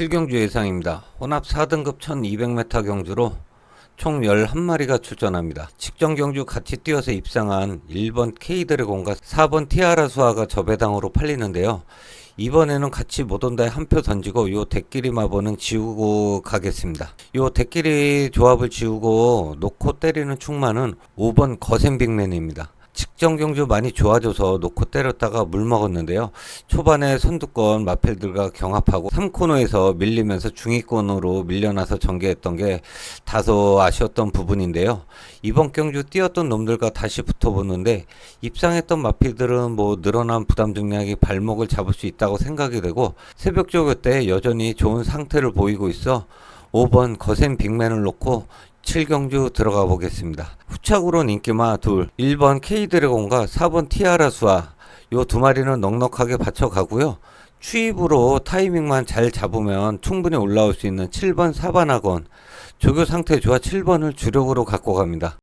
7경주 예상입니다. 혼합 4등급 1200m 경주로 총 11마리가 출전합니다. 직전 경주 같이 뛰어서 입상한 1번 K드래곤과 4번 티아라 수아가 저배당으로 팔리는데요. 이번에는 같이 못 온다에 한 표 던지고 요 대끼리 마보는 지우고 가겠습니다. 요 대끼리 조합을 지우고 놓고 때리는 충만은 5번 거센 빅맨입니다. 직전 경주 많이 좋아져서 놓고 때렸다가 물 먹었는데요. 초반에 선두권 마펠들과 경합하고 3코너에서 밀리면서 중위권으로 밀려나서 전개했던 게 다소 아쉬웠던 부분인데요. 이번 경주 뛰었던 놈들과 다시 붙어보는데 입상했던 마필들은 뭐 늘어난 부담 중량이 발목을 잡을 수 있다고 생각이 되고 새벽 조교 때 여전히 좋은 상태를 보이고 있어 5번 거센 빅맨을 놓고 7경주 들어가 보겠습니다. 후착으로는 인기마 둘, 1번 K드래곤과 4번 티아라 수아 요 두 마리는 넉넉하게 받쳐가고요. 추입으로 타이밍만 잘 잡으면 충분히 올라올 수 있는 7번 사반학원 조교 상태 좋아 7번을 주력으로 갖고 갑니다.